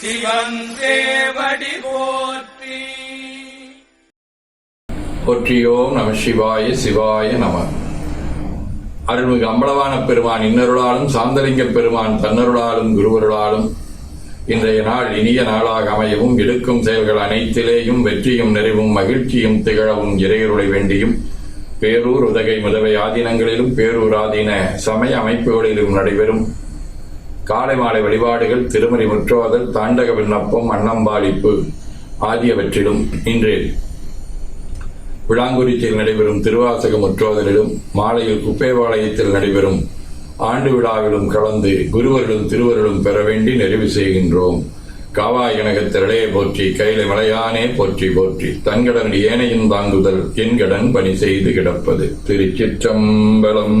சிவன் போற்றி போற்றியோம் நம சிவாய சிவாய நம. அருள்மிகு அம்பலவான பெருமான் இன்னருளாலும் சாந்தலிங்க பெருமான் தன்னருளாலும் குருவருளாலும் இன்றைய நாள் இனிய நாளாக அமையவும் எடுக்கும் செயல்கள் அனைத்திலேயும் வெற்றியும் நிறைவும் மகிழ்ச்சியும் திகழவும் இறையருளை வேண்டியும் பேரூர் உதகை முதவை ஆதீனங்களிலும் பேரூர் ஆதீன சமய அமைப்புகளிலும் நடைபெறும். காலை மாலை வழிபாடுகள் திருமறை முற்றோதல் தாண்டக விண்ணப்பம் அன்னம்பாளிப்பு ஆகியவற்றிலும் இன்று விளாங்குறிச்சியில் நடைபெறும் திருவாசக முற்றோதலிலும் மாலையில் குப்பேபாளையத்தில் நடைபெறும் ஆண்டு விழாவிலும் கலந்து குருவர்களும் திருவர்களும் பெற வேண்டி நிறைவு செய்கின்றோம். காவாய் கனகத்திரளே போற்றி கைலை மலையானே போற்றி போற்றி. தன்கடன் ஏனையும் தாங்குதல் என்கடன் பணி செய்து கிடப்பது. திருச்சிற்றம்பலம்.